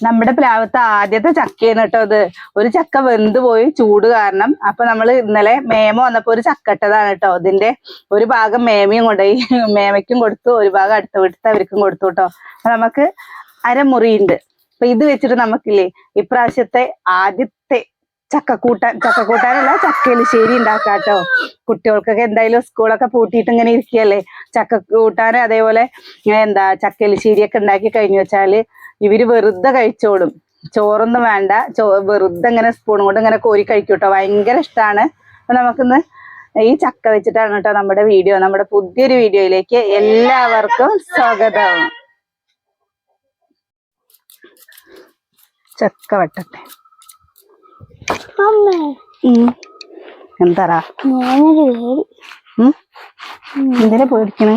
നമ്മുടെ പ്ലാവത്തെ ആദ്യത്തെ ചക്കയാണ് കേട്ടോ അത് ഒരു ചക്ക വെന്ത് പോയി ചൂട് കാരണം. അപ്പൊ നമ്മൾ ഇന്നലെ മേമ വന്നപ്പോ ഒരു ചക്ക ഇട്ടതാണ് കേട്ടോ. ഇതിന്റെ ഒരു ഭാഗം മേമയും കൊണ്ടുപോയി. മേമയ്ക്കും കൊടുത്തു. ഒരു ഭാഗം അടുത്ത വീട്ടിൽ അവർക്കും കൊടുത്തു കേട്ടോ. നമുക്ക് അരമുറിയുണ്ട്. അപ്പൊ ഇത് വെച്ചിട്ട് നമുക്കില്ലേ ഇപ്രാവശ്യത്തെ ആദ്യത്തെ ചക്കക്കൂട്ടാൻ ചക്കക്കൂട്ടാനല്ല ചക്കയിലിശ്ശേരി ഉണ്ടാക്കാം കേട്ടോ. കുട്ടികൾക്കൊക്കെ എന്തായാലും സ്കൂളൊക്കെ പൂട്ടിയിട്ട് ഇങ്ങനെ ഇരിക്കുകയല്ലേ? ചക്കക്കൂട്ടാൻ അതേപോലെ എന്താ ചക്കയിലിശ്ശേരി ഒക്കെ ഉണ്ടാക്കി കഴിഞ്ഞു വെച്ചാൽ ഇവർ വെറുതെ കഴിച്ചോളും. ചോറൊന്നും വേണ്ട. ചോ വെറുതെ ഇങ്ങനെ സ്പൂൺ കൊണ്ട് ഇങ്ങനെ കോരി കഴിക്കൂട്ടോ. കേട്ടോ ഭയങ്കര ഇഷ്ടമാണ് അപ്പൊ നമുക്കിന്ന് ഈ ചക്ക വെച്ചിട്ടാണ് കേട്ടോ നമ്മുടെ വീഡിയോ നമ്മുടെ പുതിയൊരു വീഡിയോയിലേക്ക് എല്ലാവർക്കും സ്വാഗതം. ചക്ക വെട്ടട്ടെ. എന്താ എന്തിനാ പേടിക്കണേ?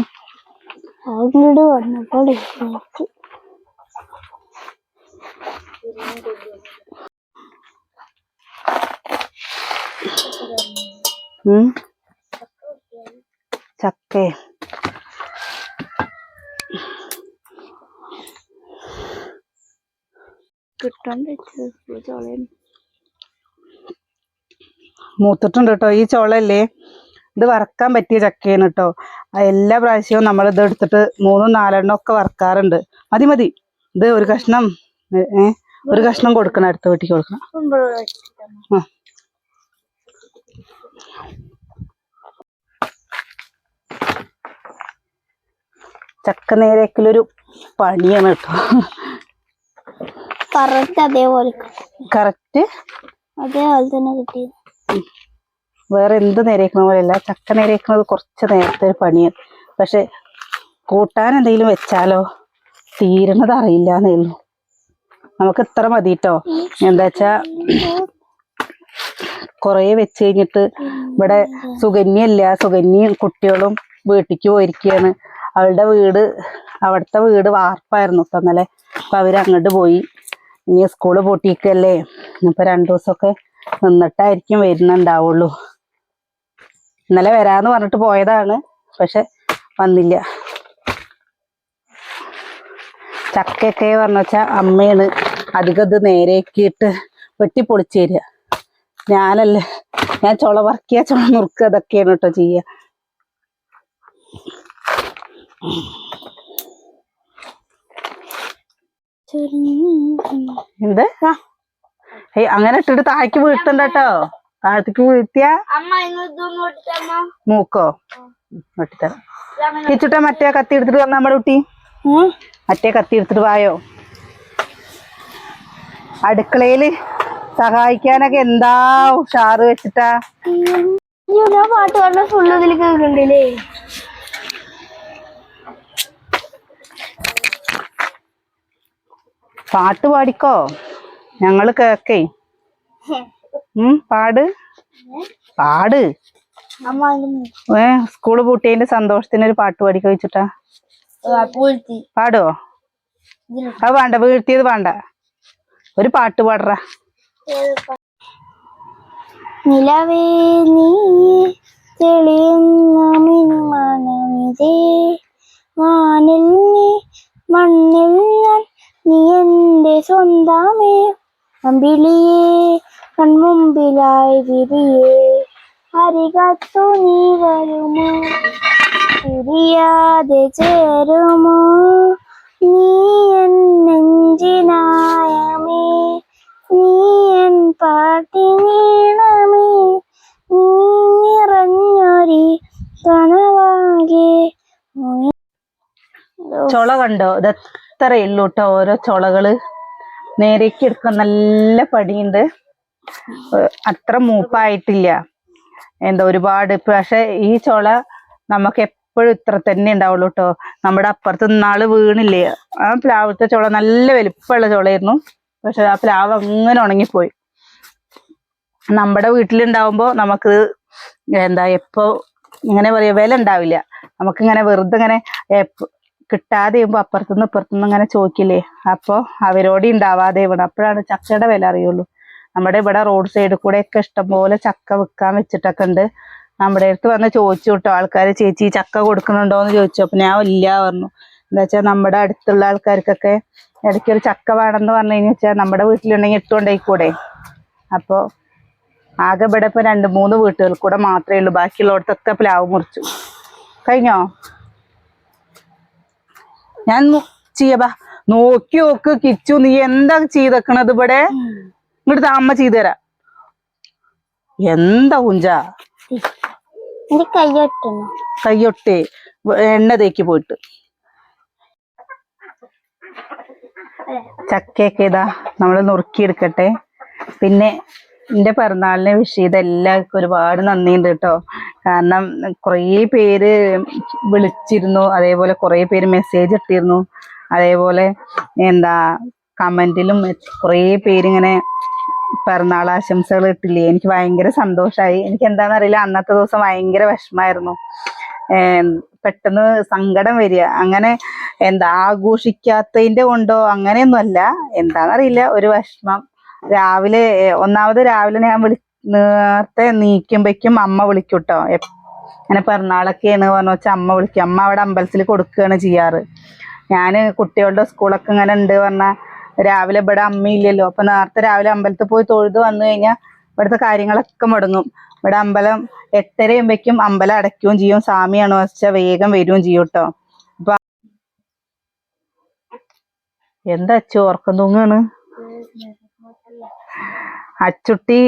വന്നപ്പോൾ ചക്കേ. കിട്ടാൻ വെച്ചത് ചോളയും. മൂത്തിട്ടുണ്ട് കേട്ടോ. ഈ ചോളല്ലേ ഇത് വറക്കാൻ പറ്റിയ ചക്കയാണ് കേട്ടോ. എല്ലാ പ്രാവശ്യവും നമ്മൾ ഇത് എടുത്തിട്ട് മൂന്നും നാലെണ്ണം ഒക്കെ വറക്കാറുണ്ട്. മതി മതി. ഇത് ഒരു കഷ്ണം ഏ ഏ, ഒരു കഷ്ണം കൊടുക്കണം അടുത്ത വീട്ടിൽ കൊടുക്കണം. ആ. ചക്ക നേരേക്കലൊരു പണിയാണ് കേട്ടോ. കറക്റ്റ് അതേപോലെ കറക്റ്റ്? അതേപോലെ തന്നെ കിട്ടി വേറെ എന്ത് നേരേക്കുന്ന പോലെയല്ല ചക്ക നേരേക്കുന്നത് കുറച്ച് നേരത്തെ ഒരു പണിയാണ് പക്ഷെ കൂട്ടാൻ എന്തെങ്കിലും വെച്ചാലോ? തീരണത് അറിയില്ല എന്നേ ഉള്ളൂ. നമുക്ക് ഇത്ര മതി കേട്ടോ എന്താ വെച്ചാ കുറേ വെച്ച് കഴിഞ്ഞിട്ട് ഇവിടെ സുകന്യല്ല സുകന്യയും കുട്ടികളും വീട്ടിക്ക് പോയിരിക്കുകയാണ് അവളുടെ വീട് അവിടുത്തെ വീട് വാർപ്പായിരുന്നു കേട്ടോ ഇന്നലെ. അപ്പൊ അങ്ങോട്ട് പോയി. ഇനി സ്കൂൾ പൂട്ടിയിട്ടല്ലേ ഇപ്പൊ രണ്ടു ദിവസമൊക്കെ നിന്നിട്ടായിരിക്കും വരുന്നുണ്ടാവുള്ളൂ. ഇന്നലെ വരാന്ന് പറഞ്ഞിട്ട് പോയതാണ് പക്ഷെ വന്നില്ല. ചക്കയൊക്കെ പറഞ്ഞു വെച്ചാ അമ്മയാണ് അധികം ഇത് നേരെയാക്കിയിട്ട് വെട്ടി പൊളിച്ചു തരിക. ഞാനല്ലേ ഞാൻ ചുള വറക്കിയ ചുള നുറുക്കുക അതൊക്കെയാണ് കേട്ടോ ചെയ്യുക. എന്ത്? ആ. അങ്ങനെ ഇട്ടിട്ട് താഴേക്ക് വീഴ്ത്തണ്ട കേട്ടോ. താഴത്തേക്ക് വീഴ്ത്തിയ മൂക്കോ? വെട്ടിത്തരാം. കിച്ചുട്ട മറ്റേ കത്തി എടുത്തിട്ട് വന്ന നമ്മുടെ കുട്ടി? മറ്റേ കത്തി എടുത്തിട്ട് വായോ? അടുക്കളയിൽ സഹായിക്കാനൊക്കെ എന്താ ഉഷാറ് വെച്ചിട്ടാ? ഞാൻ പാട്ട് പറഞ്ഞ ഫുള്ള് ഇതിൽ കേൾക്കണ്ടില്ലേ പാട്ട് പാടിക്കോ? ഞങ്ങൾ കേക്കേ ഉം പാട്. പാട്. ഏ സ്കൂൾ പൂട്ടിയതിന്റെ സന്തോഷത്തിന് ഒരു പാട്ട് പാടിക്കോ വെച്ചിട്ടാ പാടുവോ അത് വേണ്ട വീഴ്ത്തിയത് വേണ്ട. ഒരു പാട്ട് പാടറ. നിലവേ നീ തെളിയുന്ന മിനുമണമിതേ വാനിൽ നീ മണ്ണിൽ ഞാൻ നീ എന്റെ സ്വന്തമേ. അമ്പിളിയേ കൺമുമ്പിലായി വിരിയേ അരികത്തു നീ വരുമോ? തിരിയാതെ ചേരുമോ? നീ എൻ പാട്ടിനീണമേ നിറഞ്ഞൊരി കനവാകെ. ചുള കണ്ടോ? ഇത് എത്ര ഉള്ളൂ കേട്ടോ ഓരോ ചുളകൾ. നേരേക്ക് എടുക്കാൻ നല്ല പടിയുണ്ട് അത്ര മൂപ്പായിട്ടില്ല. എന്താ ഒരുപാട് പക്ഷെ ഈ ചുള നമുക്ക് എപ്പോഴും ഇത്ര തന്നെ ഉണ്ടാവുള്ളൂ കേട്ടോ നമ്മുടെ അപ്പുറത്ത് നാൾ വീണില്ലേ? ആ പ്ലാവിലത്തെ ചുള നല്ല വലിപ്പമുള്ള ചുളയായിരുന്നു. പക്ഷെ ആ പ്ലാവ് അങ്ങനെ ഉണങ്ങിപ്പോയി. നമ്മുടെ വീട്ടിലുണ്ടാവുമ്പോ നമുക്ക് എന്താ എപ്പോ ഇങ്ങനെ പറയാ വില ഉണ്ടാവില്ല നമുക്കിങ്ങനെ വെറുതെ ഇങ്ങനെ കിട്ടാതെ ചെയ്യുമ്പോ അപ്പുറത്തുനിന്ന് ഇപ്പുറത്തുനിന്ന് ഇങ്ങനെ ചോദിക്കില്ലേ? അപ്പൊ അവരോട് ഉണ്ടാവാതെ വേണം അപ്പോഴാണ് ചക്കയുടെ വില അറിയുള്ളൂ. നമ്മുടെ ഇവിടെ റോഡ് സൈഡിൽ കൂടെ ഒക്കെ ഇഷ്ടംപോലെ ചക്ക വിൽക്കാൻ വെച്ചിട്ടൊക്കെ ഉണ്ട്. നമ്മുടെ അടുത്ത് വന്ന് ചോദിച്ചു കേട്ടോ ആൾക്കാർ ചേച്ചി ചക്ക കൊടുക്കുന്നുണ്ടോ എന്ന് ചോദിച്ചു. അപ്പൊ ഞാൻ ഇല്ല പറഞ്ഞു. എന്താ വെച്ചാൽ നമ്മുടെ അടുത്തുള്ള ആൾക്കാർക്കൊക്കെ ഇടയ്ക്ക് ഒരു ചക്ക വേണമെന്ന് പറഞ്ഞു കഴിഞ്ഞാൽ നമ്മുടെ വീട്ടിലുണ്ടെങ്കിൽ ഇട്ടുകൊണ്ടേക്കൂടെ. അപ്പോൾ ആകെ ഇവിടെ ഇപ്പോൾ രണ്ട് മൂന്ന് വീട്ടുകൾ കൂടെ മാത്രമേ ഉള്ളൂ. ബാക്കിയുള്ളവർക്കൊക്കെ പ്ലാവ് മുറിച്ചു. കഴിഞ്ഞോ? ഞാൻ ചെയ്യബാ നോക്കി നോക്ക് കിച്ചു നീ എന്താ ചെയ്തേക്കണത് ഇവിടെ? ഇങ്ങോട്ട് അമ്മ ചെയ്തു തരാം. എന്താ കുഞ്ച? കയ്യൊട്ടേ. എണ്ണ തേക്ക് പോയിട്ട്. ചക്കയൊക്കെ ഇതാ നമ്മൾ നുറുക്കിയെടുക്കട്ടെ. പിന്നെ എന്റെ പിറന്നാളിനെ വിഷ് ചെയ്ത എല്ലാവർക്കും ഒരുപാട് നന്ദിയുണ്ട് കേട്ടോ. കാരണം കുറേ പേര് വിളിച്ചിരുന്നു അതേപോലെ കുറേ പേര് മെസ്സേജ് ഇട്ടിരുന്നു അതേപോലെ എന്താ കമന്റിലും കുറേ പേരിങ്ങനെ പിറന്നാൾ ആശംസകൾ ഇട്ടില്ലേ. എനിക്ക് ഭയങ്കര സന്തോഷമായി എനിക്ക് എന്താണെന്നറിയില്ല അന്നത്തെ ദിവസം ഭയങ്കര വിഷമായിരുന്നു. പെട്ടെന്ന് സങ്കടം വരിക. അങ്ങനെ എന്താ ആഘോഷിക്കാത്തതിന്റെ കൊണ്ടോ അങ്ങനെയൊന്നുമല്ല. എന്താണെന്നറിയില്ല ഒരു വിഷമം. രാവിലെ ഒന്നാമത് രാവിലെ ഞാൻ വിളി നേരത്തെ നീക്കുമ്പോഴേക്കും അമ്മ വിളിക്കൂട്ടോ. കേട്ടോ അങ്ങനെ പിറന്നാളൊക്കെയാണ് പറഞ്ഞു വെച്ചാൽ അമ്മ വിളിക്കും അമ്മ അവിടെ അമ്പലത്തിൽ കൊടുക്കുകയാണ് ചെയ്യാറ്. ഞാൻ കുട്ടികളുടെ സ്കൂളൊക്കെ ഇങ്ങനെ ഉണ്ട് പറഞ്ഞാൽ രാവിലെ ഇവിടെ അമ്മയില്ലല്ലോ അപ്പൊ നേരത്തെ രാവിലെ അമ്പലത്തിൽ പോയി തൊഴുത് വന്നു കഴിഞ്ഞാൽ ഇവിടുത്തെ കാര്യങ്ങളൊക്കെ മുടങ്ങും. ഇവിടെ അമ്പലം എട്ടരയുമ്പോഴേക്കും അമ്പലം അടയ്ക്കുകയും ചെയ്യും സ്വാമിയാണോ വെച്ചാൽ വേഗം വരികയും ചെയ്യും കേട്ടോ എന്താ അച്ഛ ഓർക്കം തൂങ്ങാണ്? അച്ചുട്ടി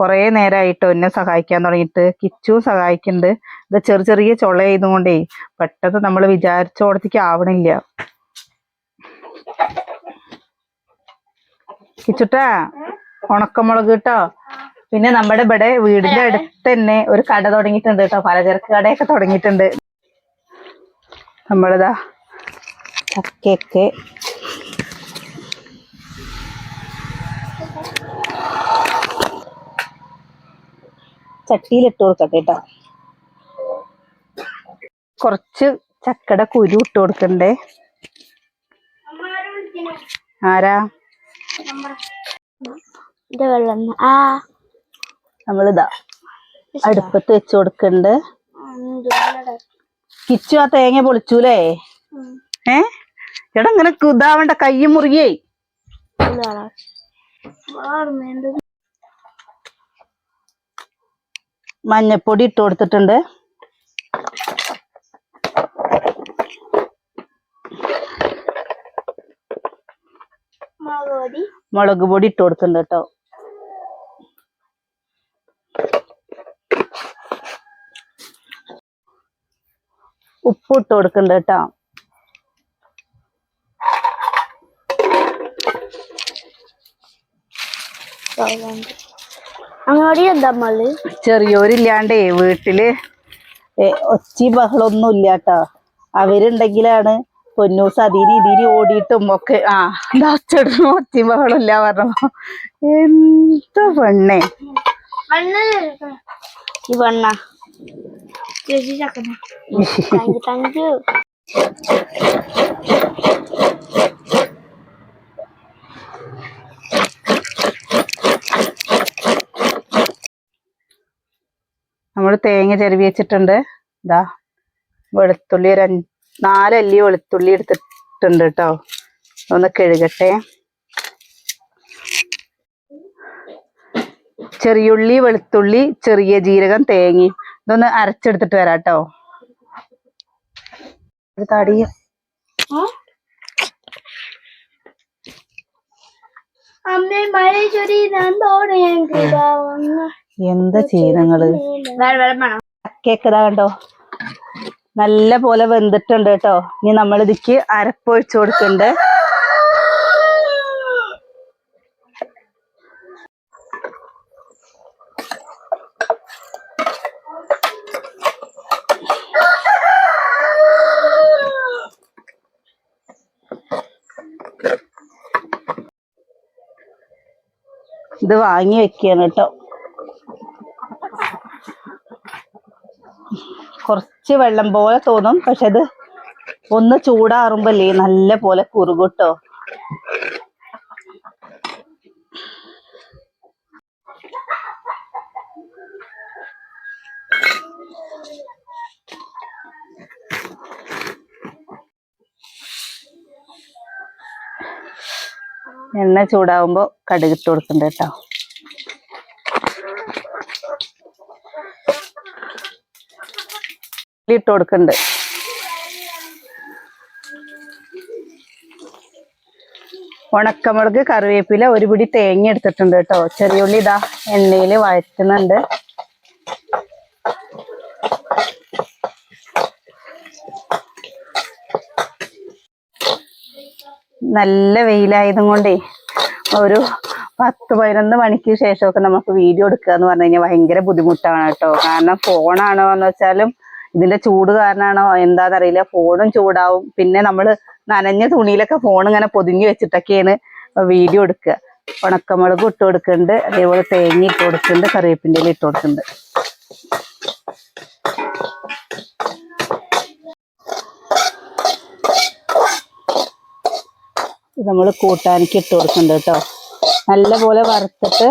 കുറേ നേരമായിട്ടോ എന്നെ സഹായിക്കാൻ തുടങ്ങിയിട്ട് കിച്ചു സഹായിക്കുന്നുണ്ട് ഇത് ചെറിയ ചെറിയ ചൊള ചെയ്തുകൊണ്ടേ പെട്ടെന്ന് നമ്മൾ വിചാരിച്ചോടത്തേക്ക് ആവണില്ല. കിച്ചുട്ടാ ഉണക്കമുളക് കേട്ടോ? പിന്നെ നമ്മുടെ ഇവിടെ വീടിന്റെ അടുത്ത് തന്നെ ഒരു കട തുടങ്ങിയിട്ടുണ്ട് കേട്ടോ. പലചരക്ക് കടയൊക്കെ തുടങ്ങിയിട്ടുണ്ട്. നമ്മളിതാ ചക്കയൊക്കെ ചട്ടിയിലിട്ട് കൊടുക്കട്ടെ കേട്ടോ കുറച്ച് ചക്കട കുരു ഇട്ട് കൊടുക്കണ്ടേ? ആരാ? വെള്ളം ആ. നമ്മളിതാ അടുപ്പത്ത് വെച്ച് കൊടുക്കണ്ട്. കിച്ചു ആ തേങ്ങ പൊളിച്ചൂലേ? ഏ? എടാ ഇങ്ങനെ ഇതാവണ്ട കൈ മുറിയേ ഇത് വെള്ളം. വാടുന്നു, എന്ത് മഞ്ഞപ്പൊടി ഇട്ട് കൊടുത്തിട്ടുണ്ട് മുളക് പൊടി മുളക് പൊടി ഇട്ട് കൊടുക്കുന്നുണ്ട് കേട്ടോ ഉപ്പ് ഇട്ട് കൊടുക്കുന്നുണ്ട് കേട്ടോ വെള്ളം. ചെറിയോരില്ലാണ്ടേ വീട്ടിൽ. ഒച്ചി ബഹളൊന്നും ഇല്ല കേട്ടോ അവരുണ്ടെങ്കിലാണ് പൊന്നൂസ് അതിരി ഇതിരി ഓടിയിട്ടും ഒക്കെ. ആ ഒച്ചടും ഒച്ചി ബഹളം ഇല്ല പറഞ്ഞു എന്താ പെണ്ണേ? ഈ താങ്ക് യു താങ്ക് യു. നമ്മൾ തേങ്ങ ചെരുവി വെച്ചിട്ടുണ്ട്. ഇതാ വെളുത്തുള്ളി ഒരു നാലല്ലി വെളുത്തുള്ളി എടുത്തിട്ടുണ്ട് കേട്ടോ ഒന്ന് കഴുകട്ടെ. ചെറിയുള്ളി വെളുത്തുള്ളി ചെറിയ ജീരകം തേങ്ങയും ഇതൊന്ന് അരച്ചെടുത്തിട്ട് വരാം കേട്ടോ ഒരു അമ്മേ മഴ ചൊരി നന്ദോടെ എന്താ ചെയ്യുന്നങ്ങൾ ചക്കയൊക്കെ ഇതാ കണ്ടോ? നല്ല പോലെ വെന്തിട്ടുണ്ട് കേട്ടോ. ഇനി നമ്മൾ ഇതിക്ക് അരപ്പൊഴിച്ചു കൊടുക്കണ്ട്. ഇത് വാങ്ങി വെക്കുകയാണ് കേട്ടോ. കുറച്ച് വെള്ളം പോലെ തോന്നും. പക്ഷെ അത് ഒന്ന് ചൂടാറുമ്പല്ലേ നല്ല പോലെ കുറുകുട്ടോ. എണ്ണ ചൂടാവുമ്പോ കടുകിട്ട് കൊടുക്കണ്ട കേട്ടോ ഇട്ട് കൊടുക്കണ്ട്. ഉണക്കമുളക് കറിവേപ്പില ഒരു പിടി തേങ്ങ എടുത്തിട്ടുണ്ട് കേട്ടോ. ചെറിയുള്ളി ഇതാ എണ്ണയിൽ വഴറ്റുന്നുണ്ട്. നല്ല വെയിലായതും കൊണ്ടേ ഒരു പത്ത് പതിനൊന്ന് മണിക്ക് ശേഷമൊക്കെ നമുക്ക് വീഡിയോ എടുക്കുക എന്ന് പറഞ്ഞു കഴിഞ്ഞാൽ ഭയങ്കര ബുദ്ധിമുട്ടാണ് കേട്ടോ. കാരണം ഫോണാണോ എന്ന് വെച്ചാലും ഇതിന്റെ ചൂട് കാരണമാണോ എന്താണെന്നറിയില്ല ഫോണും ചൂടാവും. പിന്നെ നമ്മൾ നനഞ്ഞ തുണിയിലൊക്കെ ഫോൺ ഇങ്ങനെ പൊതിഞ്ഞു വെച്ചിട്ടൊക്കെയാണ് വീഡിയോ എടുക്കുക. ഉണക്കമുളക് ഇട്ട് കൊടുക്കുന്നുണ്ട്. അതേപോലെ തേങ്ങ ഇട്ട് കൊടുക്കുന്നുണ്ട്. കറിവേപ്പിന്റെ ഇട്ട് കൊടുക്കുന്നുണ്ട്. നമ്മൾ കൂട്ടാനിക്ക് ഇട്ട് കൊടുക്കുന്നുണ്ട് കേട്ടോ. നല്ല പോലെ വറുത്തിട്ട്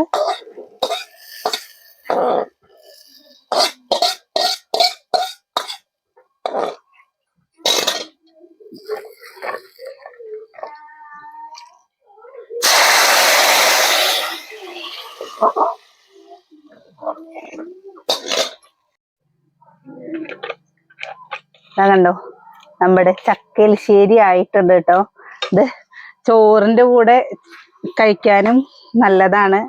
ഇതാ കണ്ടോ? നമ്മുടെ ചക്കലിശ്ശേരി ആയിട്ടുണ്ട് കേട്ടോ. ഇത് ചോറിന്റെ കൂടെ കഴിക്കാനും നല്ലതാണ്.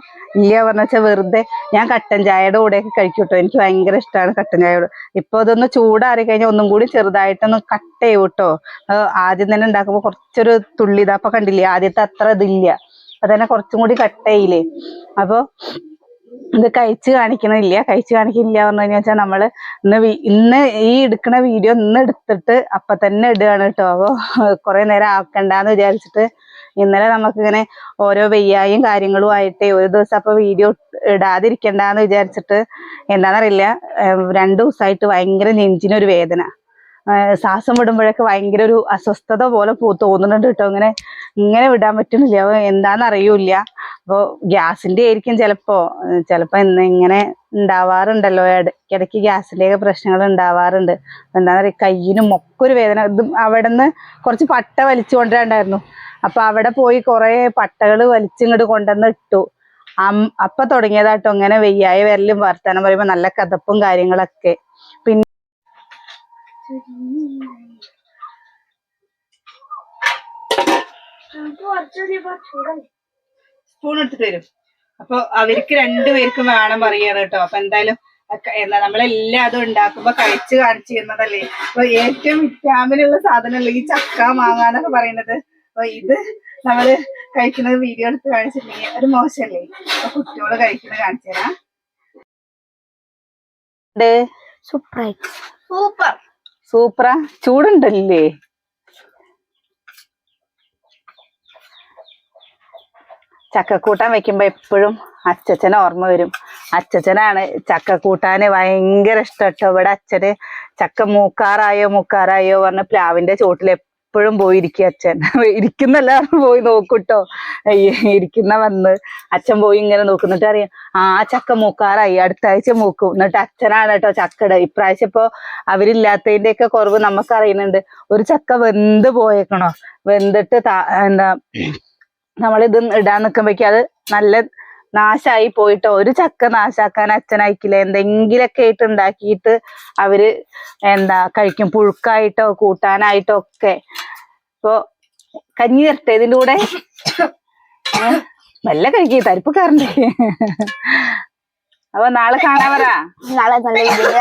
ഇല്ല പറഞ്ഞ വെച്ചാൽ വെറുതെ ഞാൻ കട്ടൻ ചായയുടെ കൂടെയൊക്കെ കഴിക്കും കേട്ടോ. എനിക്ക് ഭയങ്കര ഇഷ്ടമാണ് കട്ടൻ ചായയോട്. ഇപ്പൊ അതൊന്ന് ചൂടാറി കഴിഞ്ഞാൽ ഒന്നും കൂടി ചെറുതായിട്ടൊന്ന് കട്ട് ചെയ്യും കേട്ടോ. ആദ്യം തന്നെ ഉണ്ടാക്കുമ്പോൾ കുറച്ചൊരു തുള്ളി ഇതാ കണ്ടില്ലേ? ആദ്യത്തെ അത്ര ഇതില്ല. അപ്പൊ തന്നെ കുറച്ചും കൂടി കട്ട് ചെയ്യില്ലേ? അപ്പൊ ഇത് കഴിച്ച് കാണിക്കണില്ല. കഴിച്ച് കാണിക്കില്ല പറഞ്ഞു കഴിഞ്ഞാൽ വെച്ചാൽ നമ്മൾ ഇന്ന് ഇന്ന് ഈ എടുക്കുന്ന വീഡിയോ ഇന്ന് എടുത്തിട്ട് അപ്പൊ തന്നെ ഇടുകയാണ് കേട്ടോ. അപ്പോൾ കുറെ നേരം ആക്കണ്ടെന്ന് വിചാരിച്ചിട്ട് ഇന്നലെ നമുക്കിങ്ങനെ ഓരോ വെയ്യായും കാര്യങ്ങളും ആയിട്ടേ ഒരു ദിവസം അപ്പൊ വീഡിയോ ഇടാതിരിക്കണ്ടെന്ന് വിചാരിച്ചിട്ട് എന്താണെന്നറിയില്ല രണ്ട് ദിവസമായിട്ട് ഭയങ്കര നെഞ്ചിനൊരു വേദന. ശ്വാസം വിടുമ്പോഴൊക്കെ ഭയങ്കര ഒരു അസ്വസ്ഥത പോലെ തോന്നുന്നുണ്ട് കേട്ടോ. ഇങ്ങനെ ഇങ്ങനെ വിടാൻ പറ്റുന്നില്ല. അപ്പൊ എന്താന്ന് അറിയൂല അപ്പൊ ഗ്യാസിന്റെ ആയിരിക്കും ചിലപ്പോ. ചിലപ്പോ ഇന്ന് ഇങ്ങനെ ഉണ്ടാവാറുണ്ടല്ലോ. ഇടയ്ക്കിടയ്ക്ക് ഗ്യാസിന്റെയൊക്കെ പ്രശ്നങ്ങൾ ഉണ്ടാവാറുണ്ട്. എന്താന്ന് പറയുക കയ്യിനും ഒക്കെ ഒരു വേദന. ഇതും അവിടെ നിന്ന് കുറച്ച് പട്ട വലിച്ചു കൊണ്ടുവരണ്ടായിരുന്നു. അപ്പൊ അവിടെ പോയി കുറെ പട്ടകൾ വലിച്ചിങ്ങോട്ട് കൊണ്ടുവന്ന് ഇട്ടു. അപ്പൊ തുടങ്ങിയതാട്ടോ ഇങ്ങനെ വെയ്യായ വരലും വർത്താനം പറയുമ്പോൾ നല്ല കഥപ്പും കാര്യങ്ങളൊക്കെ. പിന്നെ നമുക്ക് കുറച്ചുകൂടി ഇപ്പൊ ചൂടായി സ്പൂൺ എടുത്തിട്ട് വരും. അപ്പൊ അവർക്ക് രണ്ടുപേർക്കും വേണം പറയാണ് കേട്ടോ. അപ്പൊ എന്തായാലും എന്താ നമ്മളെല്ലാം അതും ഉണ്ടാക്കുമ്പോ കഴിച്ച് കാണിച്ചു തരുന്നതല്ലേ. അപ്പൊ ഏറ്റവും വിറ്റാമിനുള്ള സാധനമല്ലേ ഈ ചക്ക മാങ്ങ എന്നൊക്കെ പറയുന്നത്. അപ്പൊ ഇത് നമ്മൾ കഴിക്കുന്നത് വീഡിയോ എടുത്ത് കാണിച്ചിട്ടുണ്ടെങ്കിൽ ഒരു മോശമല്ലേ? അപ്പൊ കുട്ടികൾ കഴിക്കുന്നത് കാണിച്ചു തരാം. സൂപ്പർ സൂപ്പറാ ചൂടുണ്ടല്ലേ? ചക്കക്കൂട്ടാൻ വെക്കുമ്പോ എപ്പോഴും അച്ചച്ചനെ ഓർമ്മ വരും. അച്ചച്ചനാണ് ചക്കക്കൂട്ടാന് ഭയങ്കര ഇഷ്ടട്ടോ ഇവിടെ അച്ഛന് ചക്ക മൂക്കാറായോ മൂക്കാറായോ പറഞ്ഞ പ്ലാവിന്റെ ചോട്ടിൽ എപ്പോഴും പോയിരിക്കും അച്ഛൻ. ഇരിക്കുന്നല്ല പോയി നോക്കൂട്ടോ. ഇരിക്കുന്ന വന്ന് അച്ഛൻ പോയി ഇങ്ങനെ നോക്കുന്നിട്ട് അറിയാം ആ ചക്ക മൂക്കാറായി. അടുത്ത ആഴ്ച മൂക്കും. എന്നിട്ട് അച്ഛനാണ് കേട്ടോ ചക്കട. ഇപ്രാവശ്യം ഇപ്പോ അവരില്ലാത്തതിന്റെ ഒക്കെ കുറവ് നമുക്ക് അറിയുന്നുണ്ട് ഒരു ചക്ക വെന്ത് പോയേക്കണോ? വെന്തിട്ട് എന്താ നമ്മളിത് ഇടാൻ നിൽക്കുമ്പോഴേക്കും അത് നല്ല നാശായി പോയിട്ടോ ഒരു ചക്ക നാശാക്കാൻ അച്ഛനയക്കില്ല. എന്തെങ്കിലൊക്കെ ആയിട്ട് ഉണ്ടാക്കിയിട്ട് അവർ എന്താ കഴിക്കും. പുഴുക്കായിട്ടോ കൂട്ടാനായിട്ടോ ഒക്കെ. ഇപ്പൊ കഞ്ഞി തരട്ടെ ഇതിന്റെ കൂടെ നല്ല കഴിക്കി. തരിപ്പ് കയറണ്ടേ അപ്പൊ നാളെ കാണാൻ പറ നാളെ നല്ല രീതിയിൽ